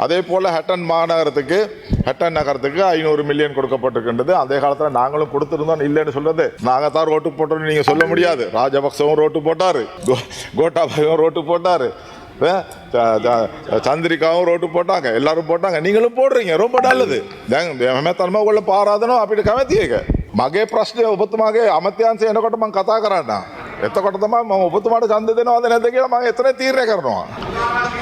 அதே போல் ஹட்டன் மாநகரத்துக்கு ஹட்டன் நகரத்துக்கு ஐநூறு மில்லியன் கொடுக்கப்பட்டிருக்கின்றது அதே காலத்தில் நாங்களும் கொடுத்துருந்தோம் இல்லைன்னு சொல்றது நாங்கள் தான் ரோட்டு போட்டோம்னு நீங்கள் சொல்ல முடியாது ராஜபக்சவும் ரோட்டு போட்டார் கோட்டாபாயும் ரோட்டு போட்டார் அஹ் ச- ச- சந்திரிகாவும் ரோட்டு போட்டாங்க எல்லாரும் போட்டாங்க நீங்களும் போடுறீங்க ரொம்ப நல்லது දැන් මෙම තර්ම ගොල්ල පාරාධනව අපිට කැමති එක මගේ ප්‍රශ්නය ඔබතුමාගේ අමත්‍යන්සේ එනකොට මං කතා කරන්න එතකොට තමයි මම ඔබතුමාට ඡන්ද දෙනවද නැද්ද කියලා මම එතන තීරණය කරනවා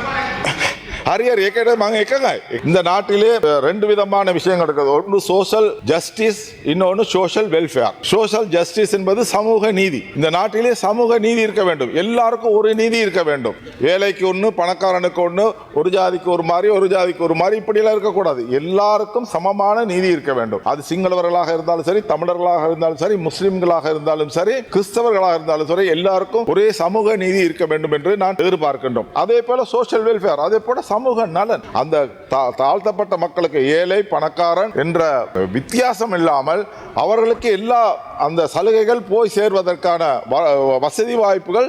ஹரியர் ஏக்கடம் நாங்கள் எக்கங்காய் இந்த நாட்டிலே ரெண்டு விதமான விஷயம் நடக்கிறது ஒன்று சோஷியல் ஜஸ்டிஸ் இன்னொன்று சோஷியல் வெல்ஃபேர் சோஷியல் ஜஸ்டிஸ் என்பது சமூக நீதி. இந்த நாட்டிலே சமூக நீதி இருக்க வேண்டும். எல்லாருக்கும் ஒரு நீதி இருக்க வேண்டும். ஏழைக்கு ஒன்று பணக்காரனுக்கு ஒன்று ஒரு ஜாதிக்கு ஒரு மாதிரி ஒரு ஜாதிக்கு ஒரு மாதிரி இப்படிலாம் இருக்கக்கூடாது. எல்லாருக்கும் சமமான நீதி இருக்க வேண்டும். அது சிங்களவர்களாக இருந்தாலும் சரி தமிழர்களாக இருந்தாலும் சரி முஸ்லிம்களாக இருந்தாலும் சரி கிறிஸ்தவர்களாக இருந்தாலும் சரி எல்லாருக்கும் ஒரே சமூக நீதி இருக்க வேண்டும் என்று நான் எதிர்பார்க்கின்றோம். அதே போல சோஷியல் வெல்ஃபேர் அதே போல சமூக நலன். அந்த தாழ்த்தப்பட்ட மக்களுக்கு ஏழை பணக்காரன் என்ற வித்தியாசம் இல்லாமல் அவர்களுக்கு எல்லா அந்த சலுகைகள் போய் சேர்வதற்கான வசதி வாய்ப்புகள்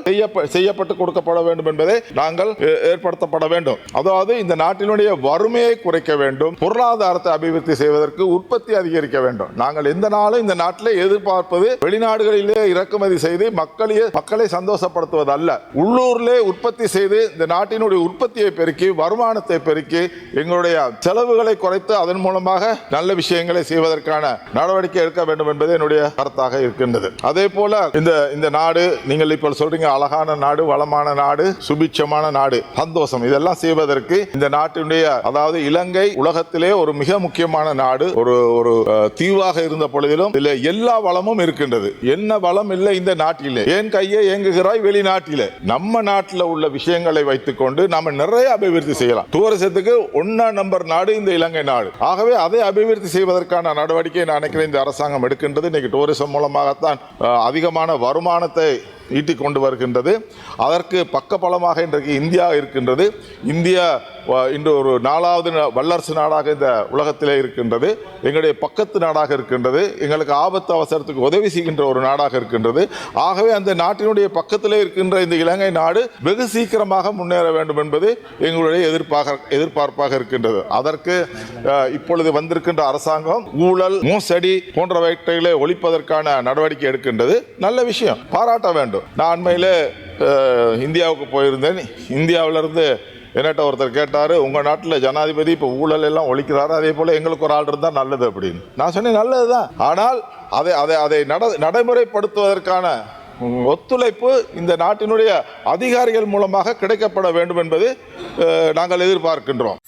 செய்யப்பட்டு கொடுக்கப்பட வேண்டும் என்பதை நாங்கள் ஏற்படுத்தப்பட வேண்டும். அதாவது இந்த நாட்டினுடைய வறுமையை குறைக்க வேண்டும் பொருளாதாரத்தை அபிவிருத்தி செய்வதற்கு உற்பத்தி அதிகரிக்க வேண்டும். நாங்கள் எந்த நாளும் இந்த நாட்டிலே எதிர்பார்ப்பது வெளிநாடுகளிலே இறக்குமதி செய்து மக்களையே மக்களை சந்தோஷப்படுத்துவது அல்ல உள்ளூரிலே உற்பத்தி செய்து இந்த நாட்டினுடைய உற்பத்தியை பெருக்கி வருமானத்தை பெருக்கி எங்களுடைய செலவுகளை குறைத்து அதன் மூலமாக நல்ல விஷயங்களை செய்வதற்கான நடவடிக்கை எடுக்க வேண்டும் என்பது என்னுடைய கருத்தாக இருக்கின்றது. அதே போல இந்த இந்த நாடு நீங்கள் இப்போ சொல்றீங்க அழகான நாடு வளமான நாடு சுபிட்சமான நாடு சந்தோஷம். இதெல்லாம் செய்வதற்கு இந்த நாட்டினுடைய அதாவது இலங்கை உலகத்திலே ஒரு மிக முக்கியமான நாடு ஒரு ஒரு தீவாக இருந்த பொழுதிலும் இதுல எல்லா வளமும் இருக்கின்றது. என்ன வளம் இல்லை இந்த நாட்டிலே. ஏன் கையை இயங்குகிறாய் வெளிநாட்டிலே? நம்ம நாட்டில் உள்ள விஷயங்களை வைத்துக்கொண்டு நாம நிறைய அபிவிருத்தி செய்யலாம். டூரிசத்துக்கு ஒன்னா நம்பர் நாடு இந்த இலங்கை நாடு. ஆகவே அதை அபிவிருத்தி செய்வதற்கான நடவடிக்கை நான் நினைக்கிறேன் இந்த அரசாங்கம் எடுக்கின்றது. இன்னைக்கு டூரிசம் மூலமாகத்தான் அதிகமான வருமானத்தை ஈட்டிக் கொண்டு வருகின்றது. அதற்கு பக்கபலமாக இன்றைக்கு இந்தியா இருக்கின்றது. இந்தியா இன்று ஒரு நாலாவது வல்லரசு நாடாக இந்த உலகத்திலே இருக்கின்றது. எங்களுடைய பக்கத்து நாடாக இருக்கின்றது. எங்களுக்கு ஆபத்து அவசரத்துக்கு உதவி செய்கின்ற ஒரு நாடாக இருக்கின்றது. ஆகவே அந்த நாட்டினுடைய பக்கத்திலே இருக்கின்ற இந்த இலங்கை நாடு வெகு சீக்கிரமாக முன்னேற வேண்டும் என்பது எங்களுடைய எதிர்ப்பாக எதிர்பார்ப்பாக இருக்கின்றது. அதற்கு இப்பொழுது வந்திருக்கின்ற அரசாங்கம் ஊழல் மோசடி போன்றவற்றைகளை ஒழிப்பதற்கான நடவடிக்கை எடுக்கின்றது. நல்ல விஷயம். பாராட்ட வேண்டும். நான் அண்மையில் இந்தியாவுக்கு போயிருந்தேன். இந்தியாவிலிருந்து என்னட்ட ஒருத்தர் கேட்டார் உங்கள் நாட்டில் ஜனாதிபதி இப்போ ஊழல் எல்லாம் ஒழிக்கிறாரு? அதே போல் எங்களுக்கு ஒரு ஆள் இருந்தால் நல்லது அப்படின்னு. நான் சொன்னேன் நல்லது தான் ஆனால் அதை அதை அதை நட நடைமுறைப்படுத்துவதற்கான ஒத்துழைப்பு இந்த நாட்டினுடைய அதிகாரிகள் மூலமாக கிடைக்கப்பட வேண்டும் என்பது நாங்கள் எதிர்பார்க்கின்றோம்.